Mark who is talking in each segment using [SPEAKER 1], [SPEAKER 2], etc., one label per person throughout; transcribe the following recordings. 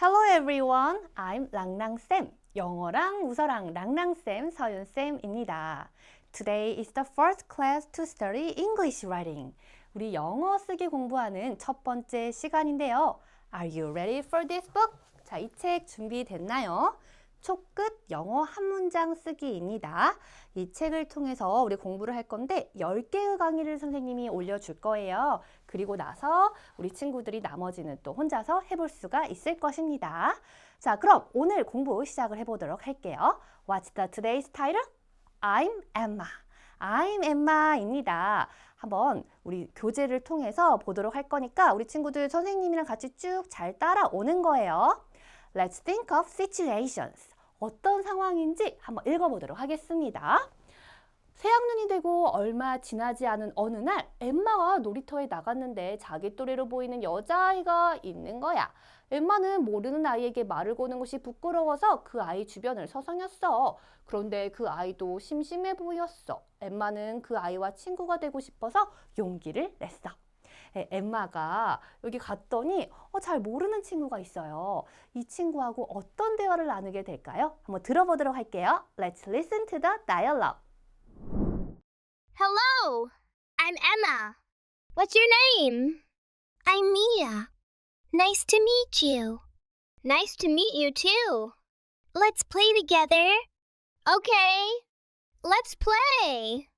[SPEAKER 1] Hello everyone, I'm 랑랑쌤. 영어랑 우서랑 랑랑쌤, 서윤쌤입니다. Today is the first class to study English writing. 우리 영어 쓰기 공부하는 첫 번째 시간인데요. Are you ready for this book? 자, 이 책 준비됐나요? 초끝 영어 한 문장 쓰기입니다. 이 책을 통해서 우리 공부를 할 건데 10개의 강의를 선생님이 올려줄 거예요. 그리고 나서 우리 친구들이 나머지는 또 혼자서 해볼 수가 있을 것입니다. 자, 그럼 오늘 공부 시작을 해보도록 할게요. What's the today's title? I'm Emma. I'm Emma입니다. 한번 우리 교재를 통해서 보도록 할 거니까 우리 친구들 선생님이랑 같이 쭉 잘 따라오는 거예요. Let's think of situations. 어떤 상황인지 한번 읽어보도록 하겠습니다. 새학년이 되고 얼마 지나지 않은 어느 날 엠마가 놀이터에 나갔는데 자기 또래로 보이는 여자아이가 있는 거야. 엠마는 모르는 아이에게 말을 거는 것이 부끄러워서 그 아이 주변을 서성였어. 그런데 그 아이도 심심해 보였어. 엠마는 그 아이와 친구가 되고 싶어서 용기를 냈어. 에, 엠마가 여기 갔더니 어, 잘 모르는 친구가 있어요. 이 친구하고 어떤 대화를 나누게 될까요? 한번 들어보도록 할게요. Let's listen to the dialogue.
[SPEAKER 2] Hello, I'm Emma. What's your name? I'm Mia. Nice to meet you. Nice to meet you too. Let's play together. Okay, let's play.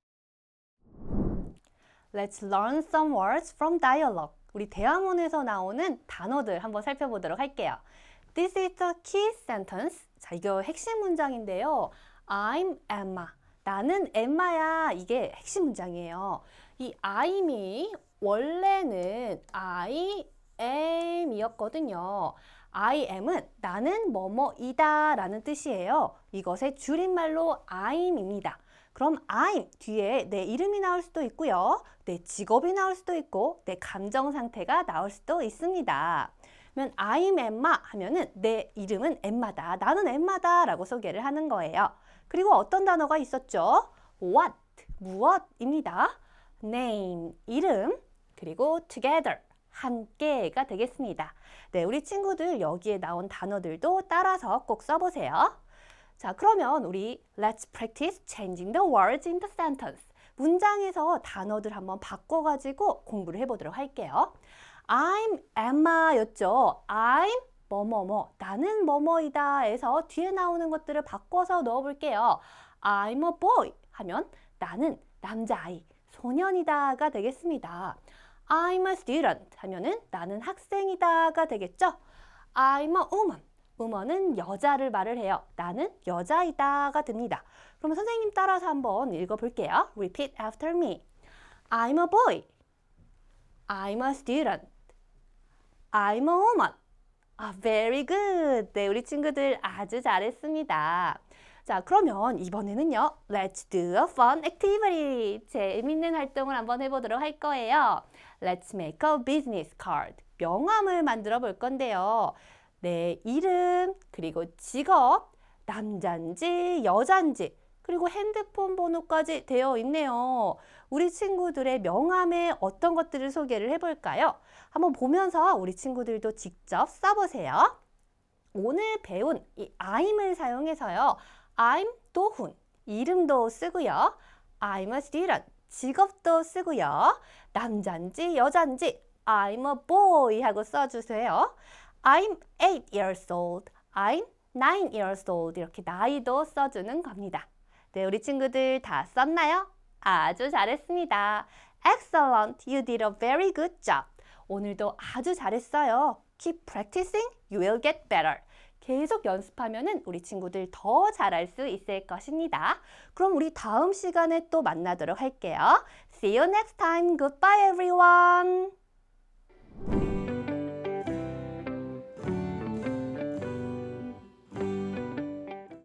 [SPEAKER 1] Let's learn some words from dialogue. 우리 대화문에서 나오는 단어들 한번 살펴보도록 할게요. This is the key sentence. 자, 이거 핵심 문장인데요. I'm Emma. 나는 엠마야. 이게 핵심 문장이에요. 이 I'이 원래는 I am이었거든요. I am은 나는 뭐뭐이다 라는 뜻이에요. 이것의 줄임말로 I'입니다. 그럼 I'm 뒤에 내 이름이 나올 수도 있고요. 내 직업이 나올 수도 있고 내 감정 상태가 나올 수도 있습니다. 그러면 I'm Emma 하면은 내 이름은 엠마다. 나는 엠마다 라고 소개를 하는 거예요. 그리고 어떤 단어가 있었죠? What 무엇입니다. Name 이름 그리고 together 함께가 되겠습니다. 네, 우리 친구들 여기에 나온 단어들도 따라서 꼭 써보세요. 자, 그러면 우리 Let's practice changing the words in the sentence. 문장에서 단어들 한번 바꿔가지고 공부를 해보도록 할게요. I'm Emma였죠. I'm 뭐뭐뭐, 나는 뭐뭐이다 에서 뒤에 나오는 것들을 바꿔서 넣어볼게요. I'm a boy 하면 나는 남자아이, 소년이다가 되겠습니다. I'm a student 하면은 나는 학생이다가 되겠죠. I'm a woman. Woman은 여자를 말을 해요. 나는 여자이다가 됩니다. 그럼 선생님 따라서 한번 읽어볼게요. Repeat after me. I'm a boy. I'm a student. I'm a woman. 아, very good. 네, 우리 친구들 아주 잘했습니다. 자, 그러면 이번에는요. Let's do a fun activity. 재밌는 활동을 한번 해보도록 할 거예요. Let's make a business card. 명함을 만들어 볼 건데요. 내 이름, 그리고 직업, 남잔지, 여잔지, 그리고 핸드폰 번호까지 되어 있네요. 우리 친구들의 명함에 어떤 것들을 소개를 해볼까요? 한번 보면서 우리 친구들도 직접 써보세요. 오늘 배운 이 I'm을 사용해서요. I'm 도훈, 이름도 쓰고요. I'm a student, 직업도 쓰고요. 남잔지 여잔지 I'm a boy 하고 써주세요. I'm 8 years old, I'm 9 years old 이렇게 나이도 써주는 겁니다. 네, 우리 친구들 다 썼나요? 아주 잘했습니다. Excellent, you did a very good job. 오늘도 아주 잘했어요. Keep practicing, you will get better. 계속 연습하면은 우리 친구들 더 잘할 수 있을 것입니다. 그럼 우리 다음 시간에 또 만나도록 할게요. See you next time. Goodbye, everyone.